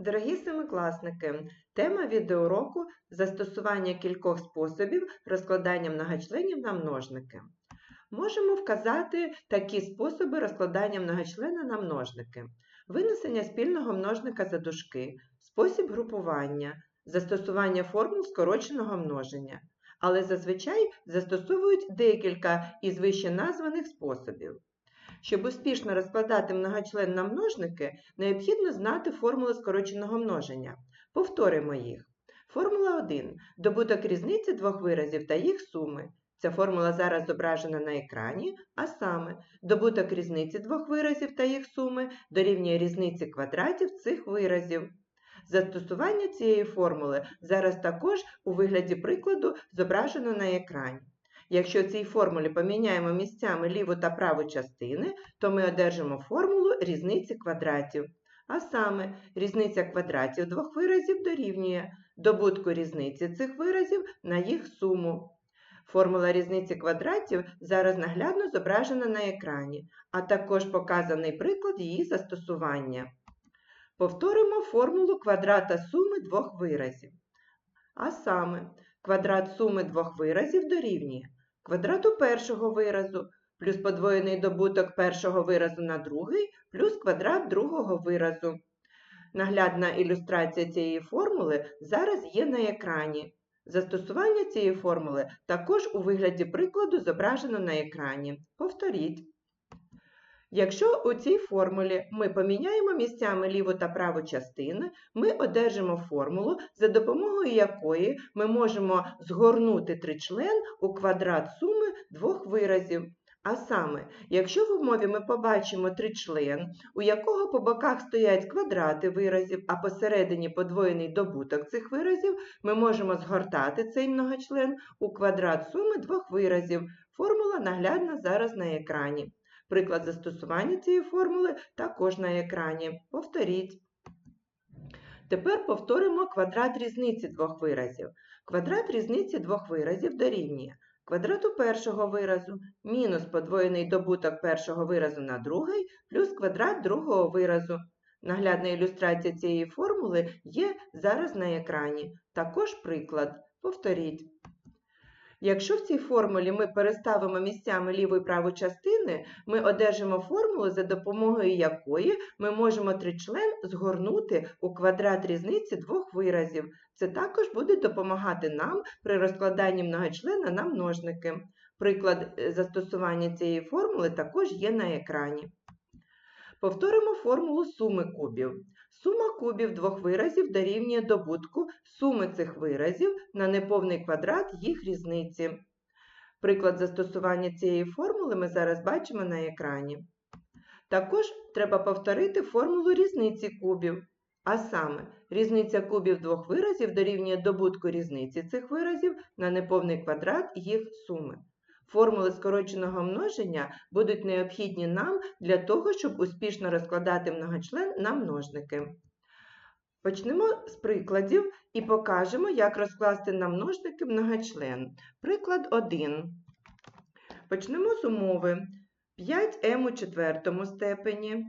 Дорогі семикласники, тема відеоуроку застосування кількох способів розкладання многочленів на множники. Можемо вказати такі способи розкладання многочлена на множники: винесення спільного множника за дужки, спосіб групування, застосування формул скороченого множення. Але зазвичай застосовують декілька із вище названих способів. Щоб успішно розкладати многочлен на множники, необхідно знати формули скороченого множення. Повторимо їх. Формула 1. Добуток різниці двох виразів та їх суми. Ця формула зараз зображена на екрані, а саме добуток різниці двох виразів та їх суми дорівнює різниці квадратів цих виразів. Застосування цієї формули зараз також у вигляді прикладу зображено на екрані. Якщо цій формулі поміняємо місцями ліву та праву частини, то ми одержимо формулу різниці квадратів. А саме, різниця квадратів двох виразів дорівнює добутку різниці цих виразів на їх суму. Формула різниці квадратів зараз наглядно зображена на екрані, а також показаний приклад її застосування. Повторимо формулу квадрата суми двох виразів. А саме, квадрат суми двох виразів дорівнює квадрату першого виразу плюс подвоєний добуток першого виразу на другий плюс квадрат другого виразу. Наглядна ілюстрація цієї формули зараз є на екрані. Застосування цієї формули також у вигляді прикладу зображено на екрані. Повторіть. Якщо у цій формулі ми поміняємо місцями ліву та праву частини, ми одержимо формулу, за допомогою якої ми можемо згорнути тричлен у квадрат суми двох виразів. А саме, якщо в умові ми побачимо тричлен, у якого по боках стоять квадрати виразів, а посередині подвоєний добуток цих виразів, ми можемо згортати цей многочлен у квадрат суми двох виразів. Формула наглядна зараз на екрані. Приклад застосування цієї формули також на екрані. Повторіть. Тепер повторимо квадрат різниці двох виразів. Квадрат різниці двох виразів дорівнює квадрату першого виразу мінус подвоєний добуток першого виразу на другий плюс квадрат другого виразу. Наглядна ілюстрація цієї формули є зараз на екрані. Також приклад. Повторіть. Якщо в цій формулі ми переставимо місцями ліву і праву частини, ми одержимо формулу, за допомогою якої ми можемо тричлен згорнути у квадрат різниці двох виразів. Це також буде допомагати нам при розкладанні многочлена на множники. Приклад е, застосування цієї формули також є на екрані. Повторимо формулу суми кубів. Сума кубів двох виразів дорівнює добутку суми цих виразів на неповний квадрат їх різниці. Приклад застосування цієї формули ми зараз бачимо на екрані. Також треба повторити формулу різниці кубів. А саме, різниця кубів двох виразів дорівнює добутку різниці цих виразів на неповний квадрат їх суми. Формули скороченого множення будуть необхідні нам для того, щоб успішно розкладати многочлен на множники. Почнемо з прикладів і покажемо, як розкласти на множники многочлен. Приклад 1. Почнемо з умови 5m у четвертому степені.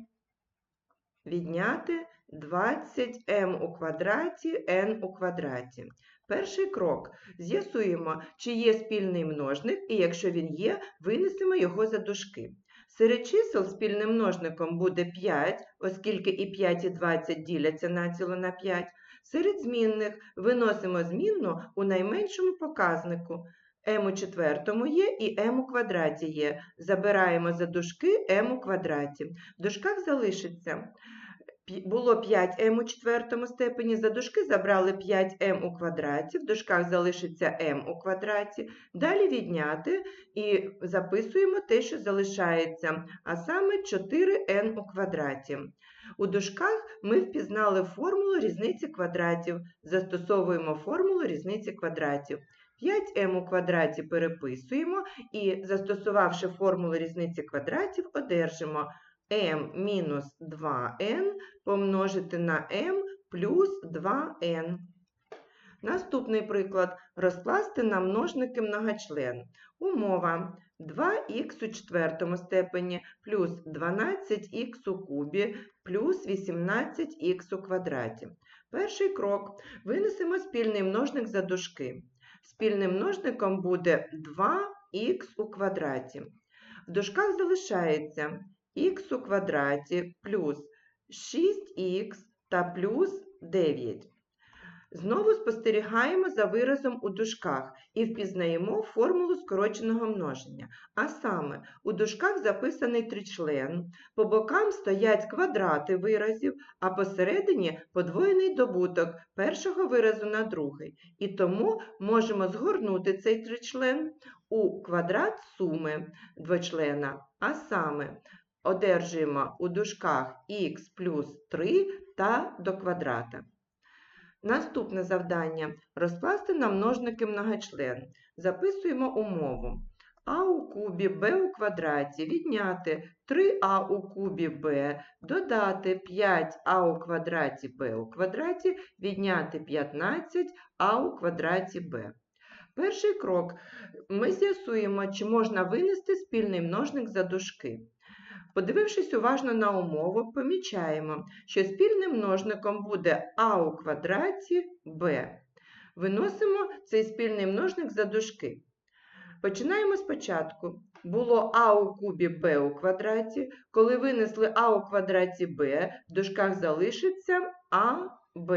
Відняти 20m у квадраті n у квадраті. Перший крок. З'ясуємо, чи є спільний множник, і якщо він є, винесемо його за дужки. Серед чисел спільним множником буде 5, оскільки і 5, і 20 діляться націло на 5. Серед змінних виносимо змінну у найменшому показнику. m у четвертому є і m у квадраті є. Забираємо за дужки m у квадраті. В дужках залишиться було 5m у четвертому степені, за дужки забрали 5m у квадраті, в дужках залишиться m у квадраті. Далі відняти і записуємо те, що залишається, а саме 4n у квадраті. У дужках ми впізнали формулу різниці квадратів, застосовуємо формулу різниці квадратів. 5m у квадраті переписуємо і, застосувавши формулу різниці квадратів, одержимо m мінус 2n помножити на m плюс 2n. Наступний приклад розкласти на множники многочлен. Умова 2х у четвертому степені плюс 12х у кубі плюс 18х у квадраті. Перший крок. Винесемо спільний множник за дужки. Спільним множником буде 2х у квадраті. В дужках залишається х у квадраті плюс 6х та плюс 9. Знову спостерігаємо за виразом у дужках і впізнаємо формулу скороченого множення. А саме, у дужках записаний тричлен, по бокам стоять квадрати виразів, а посередині подвоєний добуток першого виразу на другий. І тому можемо згорнути цей тричлен у квадрат суми двочлена, а саме одержуємо у дужках х плюс 3 та до квадрата. Наступне завдання розкласти на множники многочлен. Записуємо умову. А у кубі b у квадраті відняти 3а у кубі b, додати 5а у квадраті b у квадраті, відняти 15а у квадраті b. Перший крок. Ми з'ясуємо, чи можна винести спільний множник за дужки. Подивившись уважно на умову, помічаємо, що спільним множником буде а у квадраті b. Виносимо цей спільний множник за дужки. Починаємо спочатку. Було а у кубі b у квадраті. Коли винесли а у квадраті b, в дужках залишиться аб.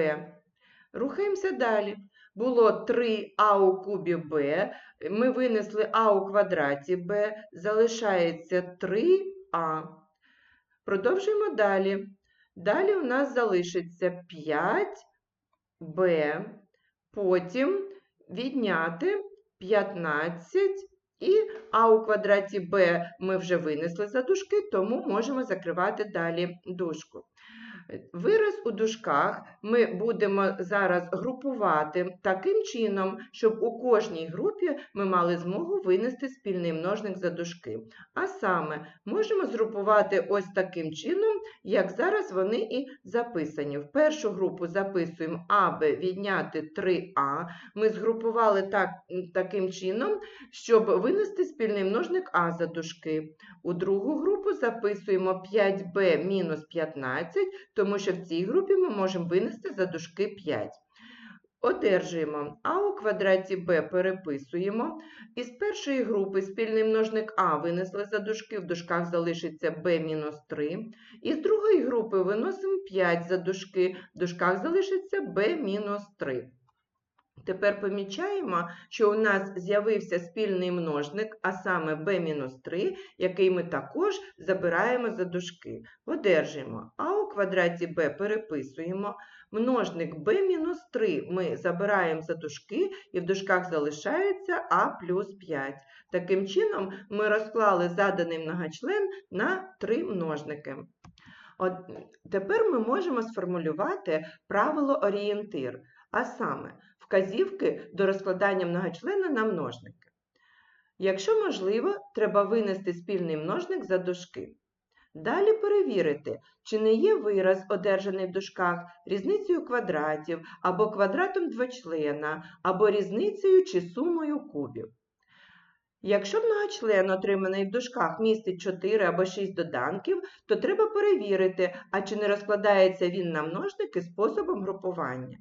Рухаємося далі. Було 3а у кубі b, ми винесли а у квадраті b, залишається 3 а. Продовжуємо далі. Далі у нас залишиться 5b, потім відняти 15 і а у квадраті b ми вже винесли за дужки, тому можемо закривати далі дужку. Вираз у дужках ми будемо зараз групувати таким чином, щоб у кожній групі ми мали змогу винести спільний множник за дужки. А саме, можемо згрупувати ось таким чином, як зараз вони і записані. В першу групу записуємо АБ відняти 3А. Ми згрупували так, таким чином, щоб винести спільний множник А за дужки. У другу групу записуємо 5b мінус 15, тому що в цій групі ми можемо винести за дужки 5. Одержуємо а у квадраті b переписуємо. Із першої групи спільний множник А винесли за дужки, в дужках залишиться b мінус 3. Із другої групи виносимо 5 за дужки, в дужках залишиться b мінус 3. Тепер помічаємо, що у нас з'явився спільний множник, а саме b-3, який ми також забираємо за дужки. Одержуємо а у квадраті b переписуємо, множник b-3 ми забираємо за дужки, і в дужках залишається а плюс 5. Таким чином, ми розклали заданий многочлен на три множники. От, Тепер ми можемо сформулювати правило орієнтир, а саме, вказівки до розкладання многочлена на множники. Якщо можливо, треба винести спільний множник за дужки. Далі перевірити, чи не є вираз, одержаний в дужках, різницею квадратів, або квадратом двочлена, або різницею чи сумою кубів. Якщо многочлен, отриманий в дужках, містить 4 або 6 доданків, то треба перевірити, а чи не розкладається він на множники способом групування.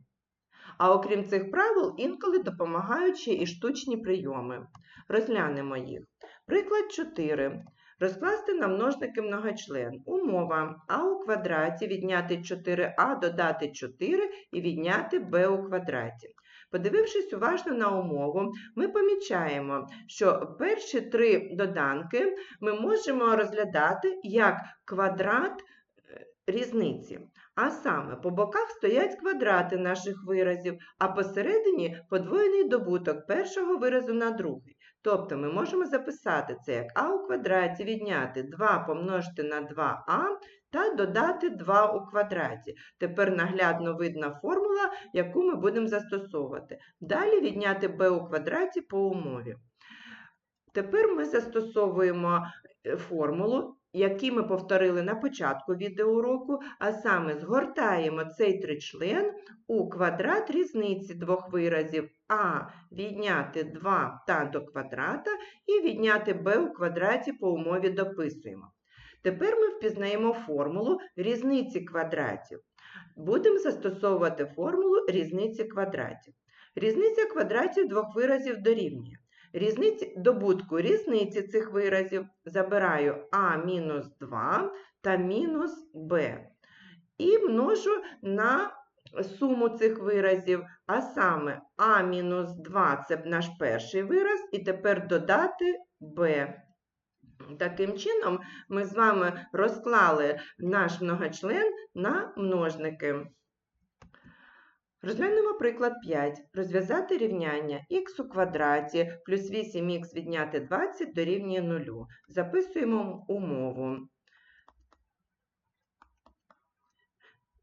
А окрім цих правил, інколи допомагають ще і штучні прийоми. Розглянемо їх. Приклад 4. Розкласти на множники многочлен. Умова а у квадраті відняти 4а, додати 4 і відняти b у квадраті. Подивившись уважно на умову, ми помічаємо, що перші три доданки ми можемо розглядати як квадрат е, різниці. А саме, по боках стоять квадрати наших виразів, а посередині подвоєний добуток першого виразу на другий. Тобто ми можемо записати це як а у квадраті відняти 2 помножити на 2а та додати 2 у квадраті. Тепер наглядно видна формула, яку ми будемо застосовувати. Далі відняти b у квадраті по умові. Тепер ми застосовуємо е, формулу які ми повторили на початку відеоуроку, а саме згортаємо цей тричлен у квадрат різниці двох виразів а відняти 2 та до квадрата і відняти b у квадраті по умові дописуємо. Тепер ми впізнаємо формулу різниці квадратів. Будемо застосовувати формулу різниці квадратів. Різниця квадратів двох виразів дорівнює. Різниці, добутку різниці цих виразів забираю а мінус 2 та мінус b. І множу на суму цих виразів, а саме а мінус 2 це наш перший вираз, і тепер додати b. Таким чином, ми з вами розклали наш многочлен на множники. Розглянемо приклад 5. Розв'язати рівняння х у квадраті плюс 8х відняти 20 дорівнює 0. Записуємо умову.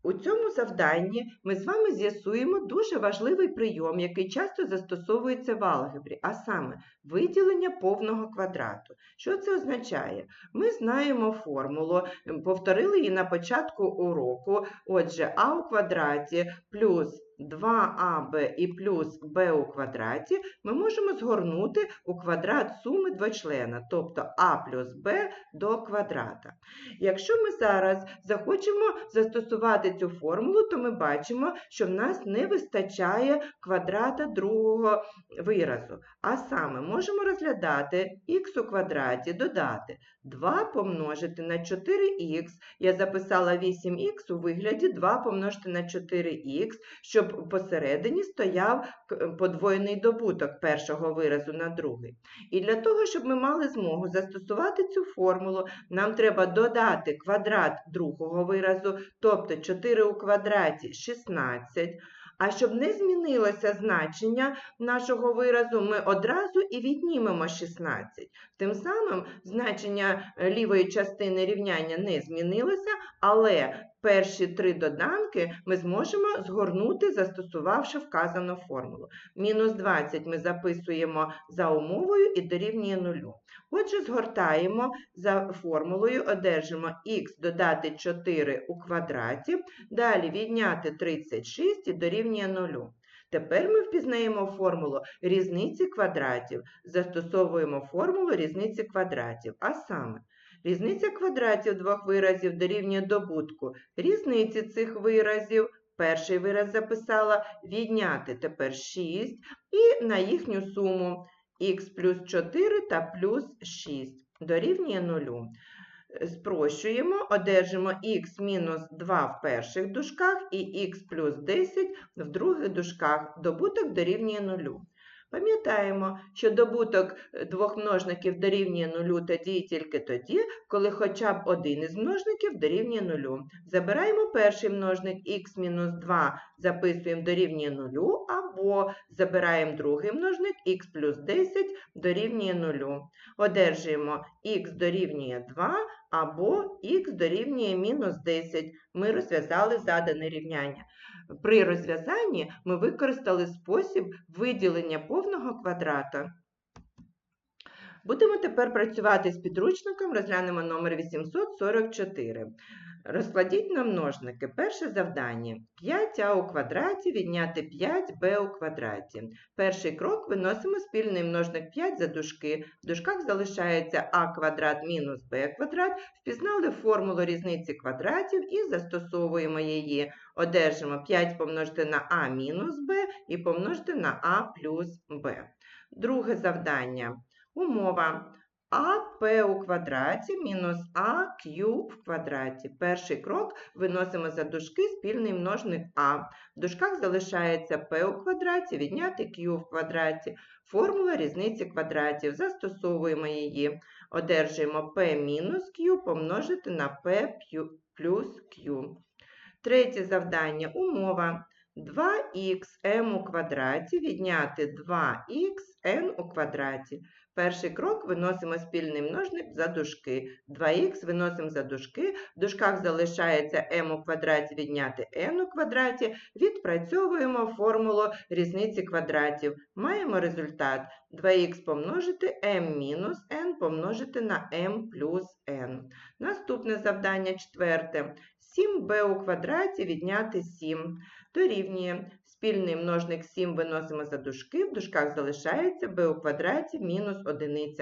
У цьому завданні ми з вами з'ясуємо дуже важливий прийом, який часто застосовується в алгебрі, а саме виділення повного квадрату. Що це означає? Ми знаємо формулу, повторили її на початку уроку. Отже, а у квадраті плюс 2аб і плюс b у квадраті ми можемо згорнути у квадрат суми двочлена, тобто а плюс b до квадрата. Якщо ми зараз захочемо застосувати цю формулу, то ми бачимо, що в нас не вистачає квадрата другого виразу. А саме можемо розглядати х у квадраті, додати 2 помножити на 4х. Я записала 8х у вигляді 2 помножити на 4х, щоб посередині стояв подвоєний добуток першого виразу на другий. І для того, щоб ми мали змогу застосувати цю формулу, нам треба додати квадрат другого виразу, тобто 4 у квадраті 16. А щоб не змінилося значення нашого виразу, ми одразу і віднімемо 16. Тим самим значення лівої частини рівняння не змінилося, але перші три доданки ми зможемо згорнути, застосувавши вказану формулу. Мінус 20 ми записуємо за умовою і дорівнює 0. Отже, згортаємо за формулою, одержимо х додати 4 у квадраті, далі відняти 36 і дорівнює 0. Тепер ми впізнаємо формулу різниці квадратів, застосовуємо формулу різниці квадратів, а саме Різниця квадратів двох виразів дорівнює добутку. Різниці цих виразів, перший вираз записала, відняти тепер 6 і на їхню суму х плюс 4 та плюс 6 дорівнює 0. Спрощуємо, одержимо х мінус 2 в перших дужках і х плюс 10 в других дужках. Добуток дорівнює 0. Пам'ятаємо, що добуток е, двох множників дорівнює нулю тоді і тільки тоді, коли хоча б один із множників дорівнює нулю. Забираємо перший множник х-2, записуємо дорівнює нулю, або забираємо другий множник х плюс 10 дорівнює нулю. Одержуємо х дорівнює 2 або х дорівнює мінус 10. Ми розв'язали задане рівняння. При розв'язанні ми використали спосіб виділення повного квадрата. Будемо тепер працювати з підручником, розглянемо номер 844. Розкладіть на множники. Перше завдання 5а у квадраті відняти 5b у квадраті. Перший крок виносимо спільний множник 5 за дужки. В дужках залишається а квадрат мінус b квадрат. Впізнали формулу різниці квадратів і застосовуємо її. Одержимо 5 помножити на а мінус b і помножити на а плюс b. Друге завдання. Умова. АП у квадраті мінус АК в квадраті. Перший крок виносимо за дужки спільний множник А. В дужках залишається П у квадраті, відняти Q в квадраті. Формула різниці квадратів. Застосовуємо її. Одержуємо P мінус Q помножити на P плюс Q. Третє завдання умова. 2х у квадраті відняти 2х у квадраті. Перший крок виносимо спільний множник за дужки. 2х виносимо за дужки, в дужках залишається m у квадраті відняти n у квадраті, відпрацьовуємо формулу різниці квадратів. Маємо результат 2х помножити m мінус n помножити на m плюс n. Наступне завдання четверте. 7b у квадраті відняти 7 дорівнює спільний множник 7 виносимо за дужки, в дужках залишається b у квадраті мінус 1.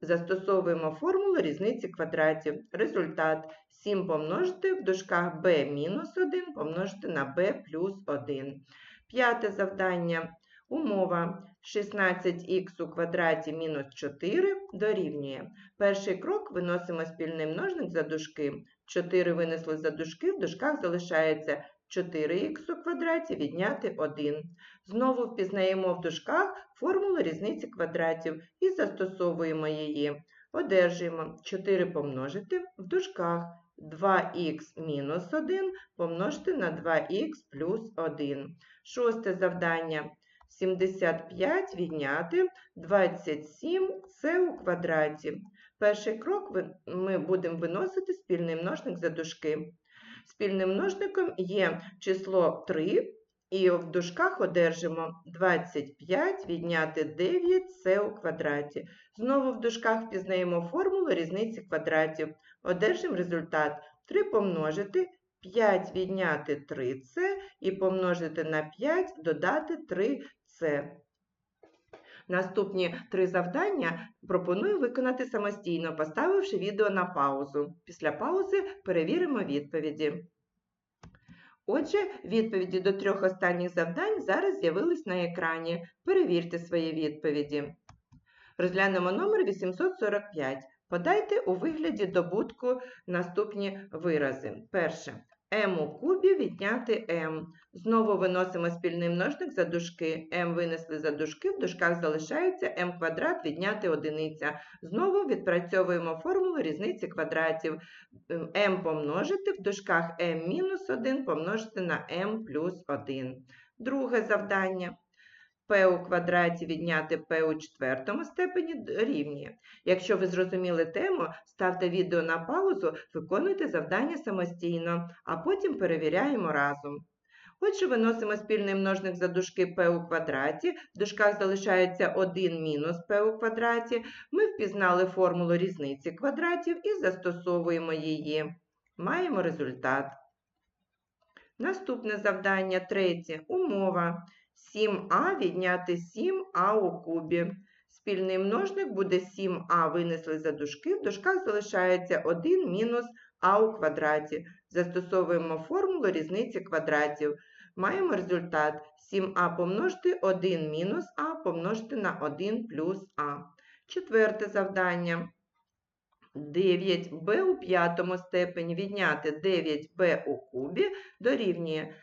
Застосовуємо формулу різниці квадратів. Результат 7 помножити в дужках b мінус 1 помножити на b плюс 1. П'яте завдання. Умова 16х у квадраті мінус 4 дорівнює. Перший крок виносимо спільний множник за дужки. 4 винесли за дужки, в дужках залишається 4х у квадраті відняти 1. Знову впізнаємо в дужках формулу різниці квадратів і застосовуємо її. Одержуємо 4 помножити в дужках 2х мінус 1 помножити на 2х плюс 1. Шосте завдання. 75 відняти 27 це у квадраті. Перший крок ми будемо виносити спільний множник за дужки. Спільним множником є число 3, і в дужках одержимо 25 відняти 9 це у квадраті. Знову в дужках впізнаємо формулу різниці квадратів. Одержимо результат 3 помножити 5 відняти 3це і помножити на 5 додати 3це. Наступні три завдання пропоную виконати самостійно, поставивши відео на паузу. Після паузи перевіримо відповіді. Отже, відповіді до трьох останніх завдань зараз з'явились на екрані. Перевірте свої відповіді. Розглянемо номер 845. Подайте у вигляді добутку наступні вирази. Перше m у кубі відняти М. Знову виносимо спільний множник за дужки. М винесли за дужки, в дужках залишається М квадрат відняти одиниця. Знову відпрацьовуємо формулу різниці квадратів. М помножити в дужках m мінус 1 помножити на m плюс 1. Друге завдання p у квадраті відняти p у четвертому степені рівні. Якщо ви зрозуміли тему, ставте відео на паузу, виконуйте завдання самостійно, а потім перевіряємо разом. Отже, виносимо спільний множник за дужки p у квадраті, в дужках залишається 1 мінус p у квадраті. Ми впізнали формулу різниці квадратів і застосовуємо її. Маємо результат. Наступне завдання третє. Умова. 7а відняти 7а у кубі. Спільний множник буде 7а винесли за дужки, в дужках залишається 1 мінус а у квадраті. Застосовуємо формулу різниці квадратів. Маємо результат 7а помножити 1 мінус а помножити на 1 плюс а. Четверте завдання. 9b у п'ятому степені відняти 9b у кубі дорівнює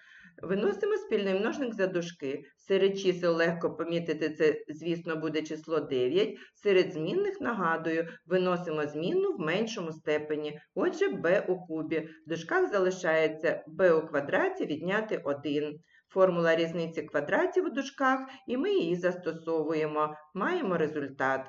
Виносимо спільний множник за дужки. Серед чисел легко помітити це, звісно, буде число 9. Серед змінних, нагадую, виносимо змінну в меншому степені. Отже, b у кубі. В дужках залишається b у квадраті відняти 1. Формула різниці квадратів у дужках, і ми її застосовуємо. Маємо результат.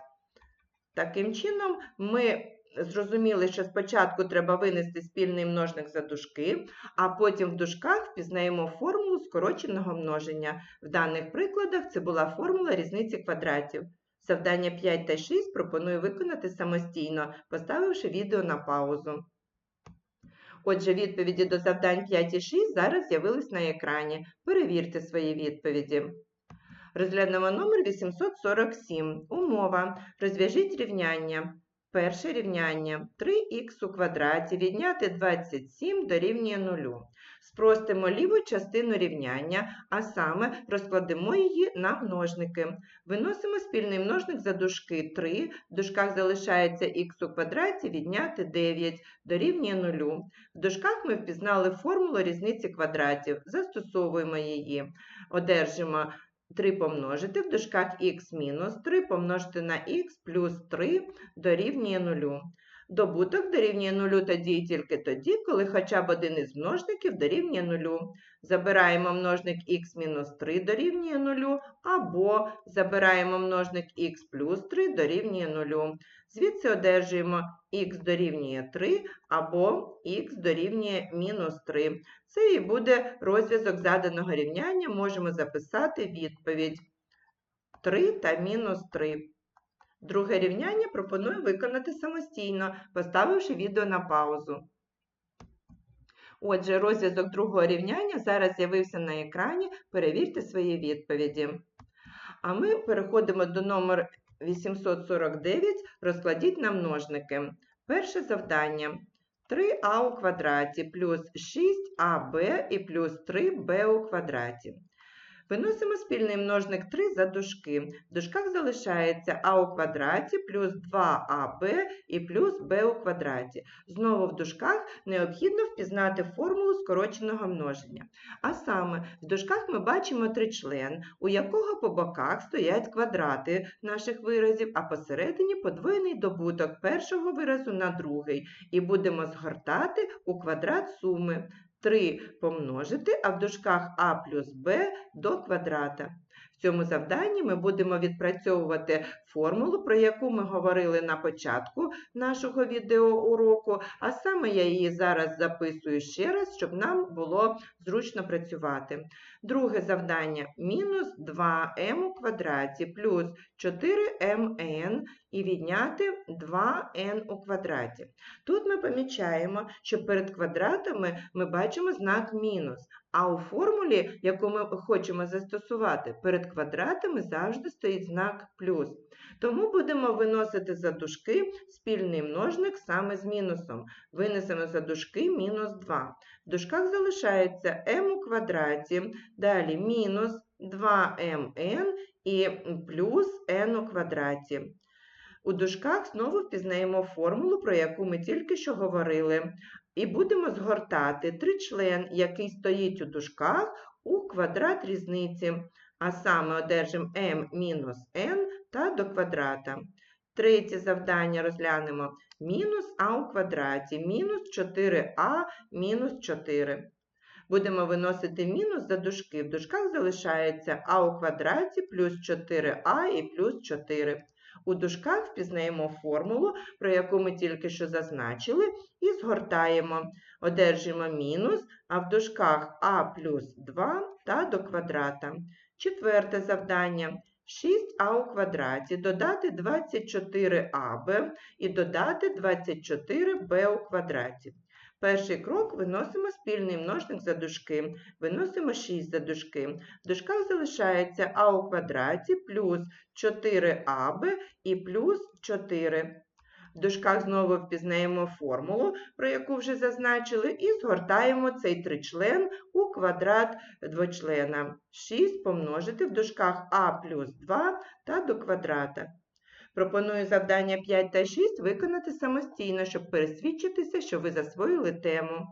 Таким чином, ми зрозуміли, що спочатку треба винести спільний множник за дужки, а потім в дужках впізнаємо формулу скороченого множення. В даних прикладах це була формула різниці квадратів. Завдання 5 та 6 пропоную виконати самостійно, поставивши відео на паузу. Отже, відповіді до завдань 5 і 6 зараз з'явились на екрані. Перевірте свої відповіді. Розглянемо номер 847. Умова. Розв'яжіть рівняння. Перше рівняння 3х у квадраті відняти 27 дорівнює 0. Спростимо ліву частину рівняння, а саме розкладемо її на множники. Виносимо спільний множник за дужки 3, в дужках залишається х у квадраті відняти 9 дорівнює 0. В дужках ми впізнали формулу різниці квадратів, застосовуємо її. Одержимо 3 помножити в дужках х мінус 3 помножити на х плюс 3 дорівнює 0. Добуток дорівнює нулю тоді і тільки тоді, коли хоча б один із множників дорівнює нулю. Забираємо множник х мінус 3 дорівнює нулю, або забираємо множник х плюс 3 дорівнює нулю. Звідси одержуємо х дорівнює 3 або х дорівнює мінус 3. Це і буде розв'язок заданого рівняння. Можемо записати відповідь 3 та мінус 3. Друге рівняння пропоную виконати самостійно, поставивши відео на паузу. Отже, розв'язок другого рівняння зараз з'явився на екрані. Перевірте свої відповіді. А ми переходимо до номер 849. Розкладіть на множники. Перше завдання. 3а у квадраті плюс 6аб і плюс 3б у квадраті. Виносимо спільний множник 3 за дужки. В дужках залишається а у квадраті плюс 2аб і плюс b у квадраті. Знову в дужках необхідно впізнати формулу скороченого множення. А саме, в дужках ми бачимо тричлен, у якого по боках стоять квадрати наших виразів, а посередині подвоєний добуток першого виразу на другий. І будемо згортати у квадрат суми. 3 помножити, а в дужках а плюс b до квадрата. В цьому завданні ми будемо відпрацьовувати формулу, про яку ми говорили на початку нашого відеоуроку, а саме я її зараз записую ще раз, щоб нам було зручно працювати. Друге завдання мінус 2m у квадраті плюс 4mn і відняти 2n у квадраті. Тут ми помічаємо, що перед квадратами ми бачимо знак мінус, а у формулі, яку ми хочемо застосувати, перед квадратами завжди стоїть знак плюс. Тому будемо виносити за дужки спільний множник саме з мінусом. Винесемо за дужки мінус 2. В дужках залишається m у квадраті, далі мінус 2mn і плюс n у квадраті. У дужках знову впізнаємо формулу, про яку ми тільки що говорили. І будемо згортати тричлен, який стоїть у дужках, у квадрат різниці. А саме одержимо m мінус n та до квадрата. Третє завдання розглянемо мінус а у квадраті, мінус 4а мінус 4. Будемо виносити мінус за дужки. В дужках залишається а у квадраті плюс 4а і плюс 4. У дужках впізнаємо формулу, про яку ми тільки що зазначили, і згортаємо. Одержимо мінус, а в дужках а плюс 2 та до квадрата. Четверте завдання. 6а у квадраті додати 24аб і додати 24b у квадраті. Перший крок виносимо спільний множник за дужки. Виносимо 6 за дужки. В дужках залишається а у квадраті плюс 4аб і плюс 4. В дужках знову впізнаємо формулу, про яку вже зазначили, і згортаємо цей тричлен у квадрат двочлена. 6 помножити в дужках а плюс 2 та до квадрата. Пропоную завдання 5 та 6 виконати самостійно, щоб пересвідчитися, що ви засвоїли тему.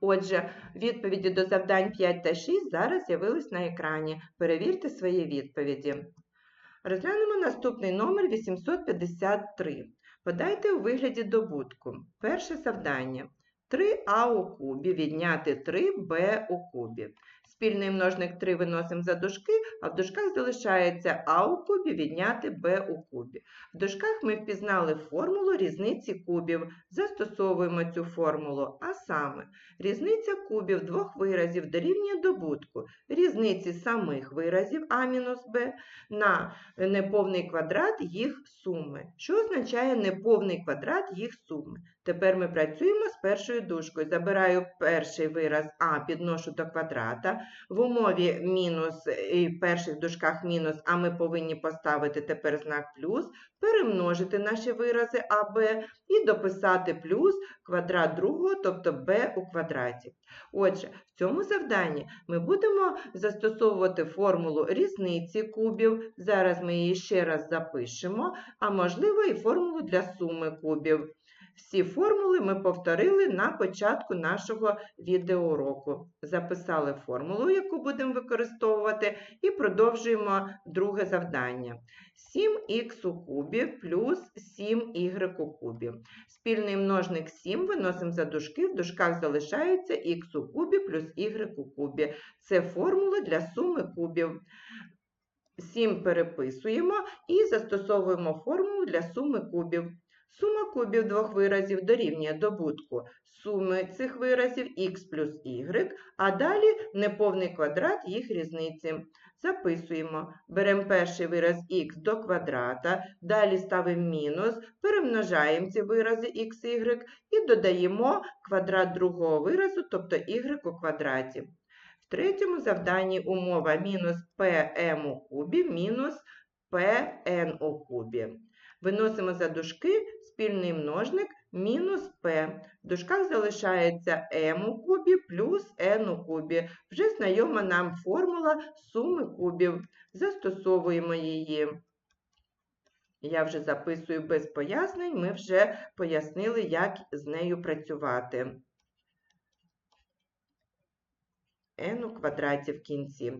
Отже, відповіді до завдань 5 та 6 зараз з'явились на екрані. Перевірте свої відповіді. Розглянемо наступний номер 853. Подайте у вигляді добутку. Перше завдання. 3а у кубі відняти 3b у кубі. Спільний множник 3 виносимо за дужки, а в дужках залишається а у кубі відняти b у кубі. В дужках ми впізнали формулу різниці кубів. Застосовуємо цю формулу, а саме різниця кубів двох виразів дорівнює добутку різниці самих виразів а-b на неповний квадрат їх суми. Що означає неповний квадрат їх суми? Тепер ми працюємо з першою дужкою. Забираю перший вираз а, підношу до квадрата. В умові мінус і в перших дужках мінус, а ми повинні поставити тепер знак плюс, перемножити наші вирази а, б і дописати плюс квадрат другого, тобто b у квадраті. Отже, в цьому завданні ми будемо застосовувати формулу різниці кубів. Зараз ми її ще раз запишемо, а можливо і формулу для суми кубів. Всі формули ми повторили на початку нашого відеоуроку. Записали формулу, яку будемо використовувати, і продовжуємо друге завдання. 7х у кубі плюс 7y у кубі. Спільний множник 7 виносимо за дужки, в дужках залишається х у кубі плюс y у кубі. Це формула для суми кубів. 7 переписуємо і застосовуємо формулу для суми кубів. Сума кубів двох виразів дорівнює добутку суми цих виразів х плюс y, а далі неповний квадрат їх різниці. Записуємо. Беремо перший вираз х до квадрата, далі ставимо мінус, перемножаємо ці вирази х, y і додаємо квадрат другого виразу, тобто y у квадраті. В третьому завданні умова мінус pm у кубі мінус pn у кубі. Виносимо за дужки спільний множник мінус p. В дужках залишається m у кубі плюс n у кубі. Вже знайома нам формула суми кубів. Застосовуємо її. Я вже записую без пояснень, ми вже пояснили, як з нею працювати. n у квадраті в кінці.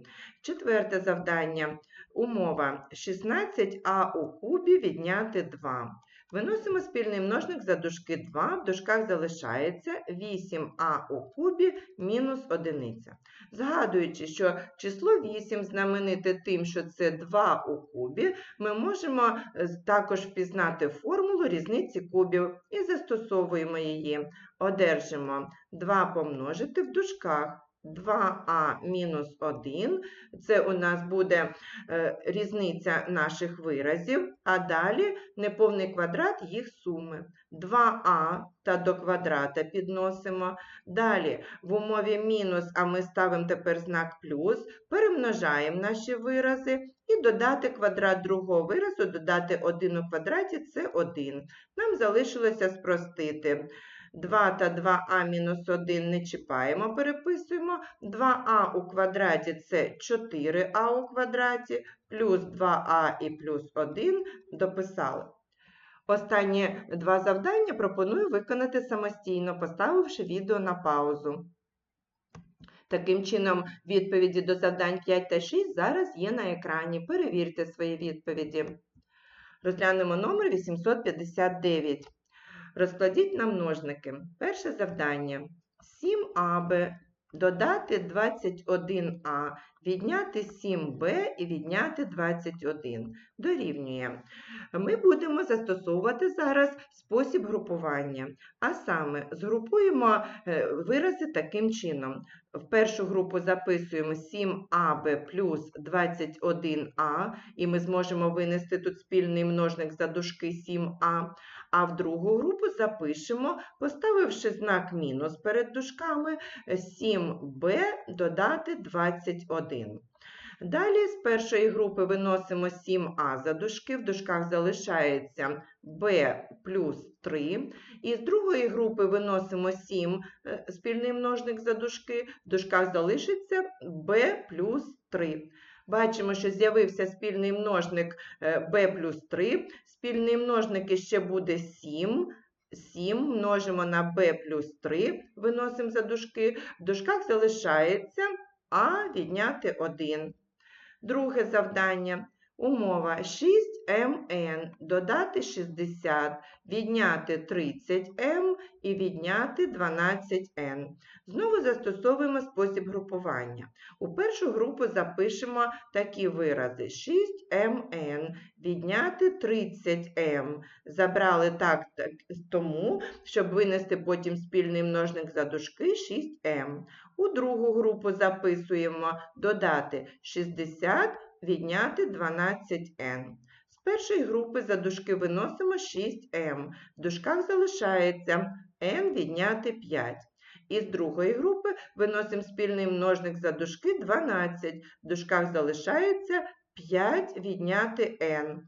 Четверте завдання. Умова 16а у кубі відняти 2. Виносимо спільний множник за дужки 2, в дужках залишається 8а у кубі мінус 1. Згадуючи, що число 8 знамените тим, що це 2 у кубі, ми можемо е, також впізнати формулу різниці кубів і застосовуємо її. Одержимо 2 помножити в дужках. 2а мінус 1, це у нас буде е, різниця наших виразів, а далі неповний квадрат їх суми. 2а та до квадрата підносимо. Далі в умові мінус, а ми ставимо тепер знак плюс, перемножаємо наші вирази і додати квадрат другого виразу, додати 1 у квадраті це 1. Нам залишилося спростити. 2 та 2а мінус 1 не чіпаємо, переписуємо. 2а у квадраті це 4а у квадраті, плюс 2а і плюс 1 дописали. Останні два завдання пропоную виконати самостійно, поставивши відео на паузу. Таким чином, відповіді до завдань 5 та 6 зараз є на екрані. Перевірте свої відповіді. Розглянемо номер 859. Розкладіть на множники. Перше завдання. 7аб додати 21а, відняти 7b і відняти 21. Дорівнює. Ми будемо застосовувати зараз спосіб групування. А саме, згрупуємо е, вирази таким чином. В першу групу записуємо 7аб плюс 21а, і ми зможемо винести тут спільний множник за дужки 7а. А в другу групу запишемо, поставивши знак мінус перед дужками, 7b додати 21. Далі з першої групи виносимо 7а за дужки, в дужках залишається b плюс 3. І з другої групи виносимо 7 е, спільний множник за дужки, в дужках залишиться b плюс 3. Бачимо, що з'явився спільний множник b е, плюс 3. Спільний множник іще буде 7. 7 множимо на b плюс 3, виносимо за дужки. В дужках залишається а відняти 1. Друге завдання. Умова 6mn додати 60, відняти 30m і відняти 12n. Знову застосовуємо спосіб групування. У першу групу запишемо такі вирази: 6mn, відняти 30m. Забрали так, так тому, щоб винести потім спільний множник за дужки 6m. У другу групу записуємо додати 60 відняти 12n. З першої групи за дужки виносимо 6m. В дужках залишається n відняти 5. І з другої групи виносимо спільний множник за дужки 12. В дужках залишається 5 відняти n.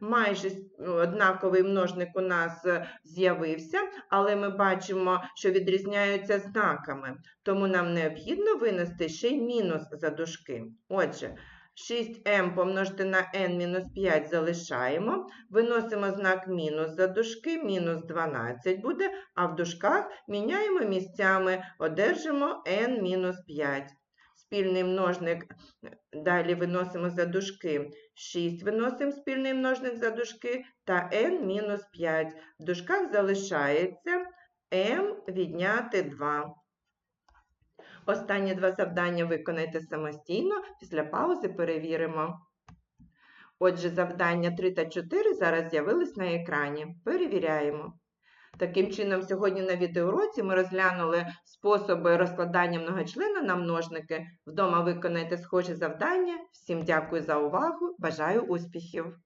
Майже однаковий множник у нас е, з'явився, але ми бачимо, що відрізняються знаками. Тому нам необхідно винести ще й мінус за дужки. Отже, 6m помножити на n мінус 5 залишаємо. Виносимо знак мінус за дужки, мінус 12 буде, а в дужках міняємо місцями, одержимо n мінус 5. Спільний множник далі виносимо за дужки. 6 виносимо спільний множник за дужки та n мінус 5. В дужках залишається m відняти 2. Останні два завдання виконайте самостійно, після паузи перевіримо. Отже, завдання 3 та 4 зараз з'явились на екрані. Перевіряємо. Таким чином, сьогодні на відеоуроці ми розглянули способи розкладання многочлена на множники. Вдома виконайте схожі завдання. Всім дякую за увагу. Бажаю успіхів!